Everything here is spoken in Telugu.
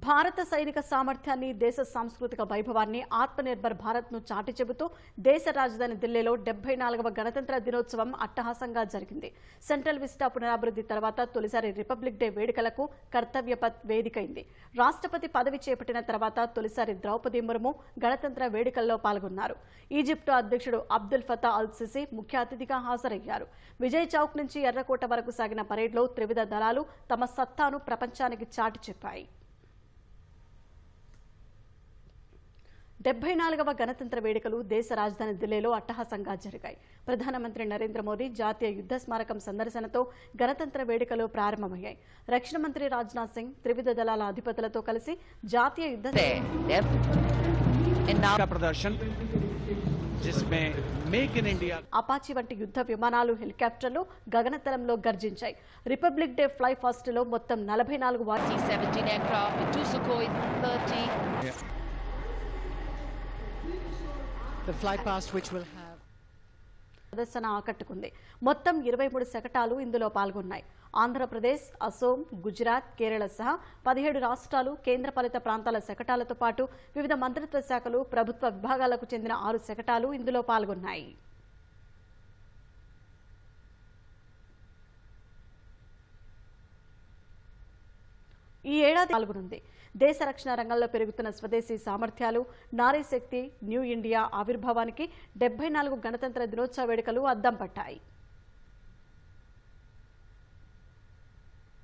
భారత సైనిక సామర్థ్యాన్ని దేశ సాంస్కృతిక వైభవాన్ని ఆత్మనిర్భర్ భారత్ను చాటి చెబుతూ దేశ రాజధాని ఢిల్లీలో డెబ్బై నాలుగవ గణతంత్ర దినోత్సవం అట్టహాసంగా జరిగింది. సెంట్రల్ విస్టా పునరాభివృద్ధి తర్వాత తొలిసారి రిపబ్లిక్ డే వేడుకలకు కర్తవ్యపత్ వేదికైంది. రాష్ట్రపతి పదవి చేపట్టిన తర్వాత తొలిసారి ద్రౌపది ముర్ము గణతంత్ర వేడుకల్లో పాల్గొన్నారు. ఈజిప్టు అధ్యక్షుడు అబ్దుల్ ఫతా అల్ సిసి ముఖ్య అతిథిగా హాజరయ్యారు. విజయ్ చౌక్ నుంచి ఎర్రకోట వరకు సాగిన పరేడ్లో త్రివిధ దళాలు తమ సత్తాను ప్రపంచానికి చాటి చెప్పాయి. డెబ్బై నాలుగవ గణతంత్ర వేడుకలు దేశ రాజధాని ఢిల్లీలో అట్టహాసంగా జరిగాయి. ప్రధానమంత్రి నరేంద్ర మోదీ జాతీయ యుద్ధ స్మారకం సందర్శనతో గణతంత్ర వేడుకలు ప్రారంభమయ్యాయి. రక్షణ మంత్రి రాజ్నాథ్ సింగ్ త్రివిధ దళాల అధిపతులతో కలిసి జాతీయ యుద్ధ అపాచి వంటి యుద్ధ విమానాలు హెలికాప్టర్లు గగనతలంలో గర్జించాయి. రిపబ్లిక్ డే ఫ్లై ఫాస్ట్లో మొత్తం నలభై నాలుగు ప్రదర్శన ఆకట్టుకుంది. మొత్తం ఇరవై మూడు శకటాలు ఇందులో పాల్గొన్నాయి. ఆంధ్రప్రదేశ్ అసోం గుజరాత్ కేరళ సహా పదిహేడు రాష్ట్రాలు కేంద్రపాలిత ప్రాంతాల శకటాలతో పాటు వివిధ మంత్రిత్వ శాఖలు ప్రభుత్వ విభాగాలకు చెందిన ఆరు శకటాలు ఇందులో పాల్గొన్నాయి. ఈ ఏడాది పాల్గొనుంది దేశ రక్షణ రంగంలో పెరుగుతున్న స్వదేశీ సామర్థ్యాలు నారీ శక్తి న్యూ ఇండియా ఆవిర్భావానికి డెబ్బై నాలుగు గణతంత్ర దినోత్సవ వేడుకలు అద్దం పట్టాయి